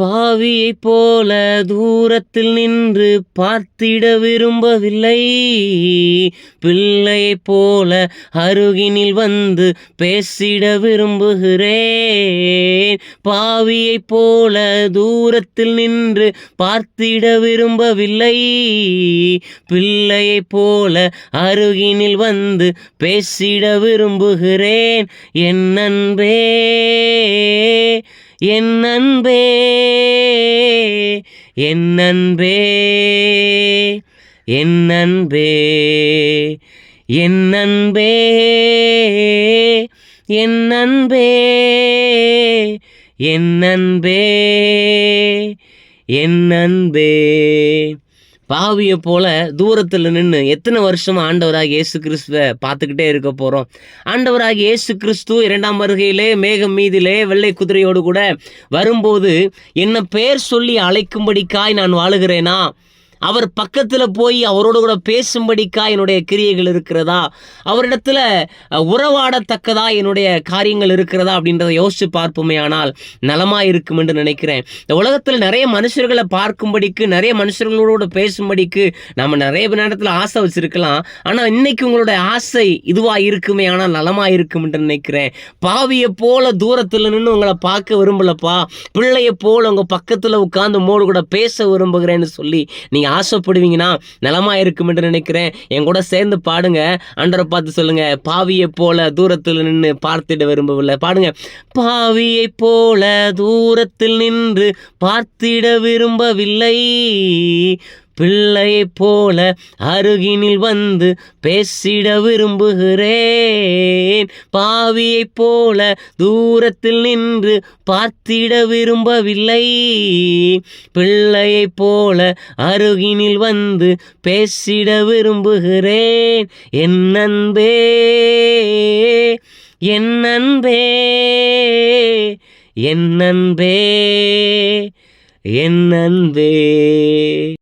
பாவியைப் போல தூரத்தில் நின்று பார்த்திட விரும்பவில்லை. பிள்ளையைப் போல அருகினில் வந்து பேசிட விரும்புகிறேன். பாவியைப் போல தூரத்தில் நின்று பார்த்திட விரும்பவில்லை. பிள்ளையைப் போல அருகினில் வந்து பேசிட விரும்புகிறேன். என் நண்பே என் அன்பே என் அன்பே என் அன்பே என் அன்பே என் அன்பே என் அன்பே என் அன்பே பாவியை போல தூரத்தில் நின்று எத்தனை வருஷம் ஆண்டவராக இயேசு கிறிஸ்துவை பார்த்துக்கிட்டே இருக்க போகிறோம் ஆண்டவராக இயேசு கிறிஸ்து இரண்டாம் வருகையிலே மேகம் மீதிலே வெள்ளை குதிரையோடு கூட வரும்போது என்ன பெயர் சொல்லி அழைக்கும்படிக்காய் நான் வாழுகிறேனா? அவர் பக்கத்தில் போய் அவரோடு கூட பேசும்படிக்கா என்னுடைய கிரியைகள் இருக்கிறதா? அவரிடத்துல உறவாடத்தக்கதா என்னுடைய காரியங்கள் இருக்கிறதா அப்படின்றத யோசிச்சு பார்ப்போமே ஆனால் நலமாக இருக்கும் என்று நினைக்கிறேன். இந்த உலகத்தில் நிறைய மனுஷர்களை பார்க்கும்படிக்கு நிறைய மனுஷர்களோட பேசும்படிக்கு நம்ம நிறைய நேரத்தில் ஆசை வச்சிருக்கலாம். ஆனால் இன்னைக்கு உங்களுடைய ஆசை இதுவாக இருக்குமே ஆனால் நலமாக இருக்கும் என்று நினைக்கிறேன். பாவியை போல தூரத்தில் நின்று உங்களை பார்க்க விரும்பலப்பா. பிள்ளையை போல உங்கள் பக்கத்தில் உட்காந்து மோடு கூட பேச விரும்புகிறேன்னு சொல்லி நீங்கள் ஆசைப்படுவீங்கன்னா நலமா இருக்கும் என்று நினைக்கிறேன். என் கூட சேர்ந்து பாடுங்க. அண்டரை பார்த்து சொல்லுங்க. பாவியை போல தூரத்தில் நின்று பார்த்திட விரும்பவில்லை. பாடுங்க. பாவியை போல தூரத்தில் நின்று பார்த்திட விரும்பவில்லை. பிள்ளையைப் போல அருகினில் வந்து பேசிட விரும்புகிறேன். பாவியைப் போல தூரத்தில் நின்று பார்த்திட விரும்பவில்லை. பிள்ளையைப் போல அருகினில் வந்து பேசிட விரும்புகிறேன். என் அன்பே என் அன்பே என் அன்பே என் அன்பே.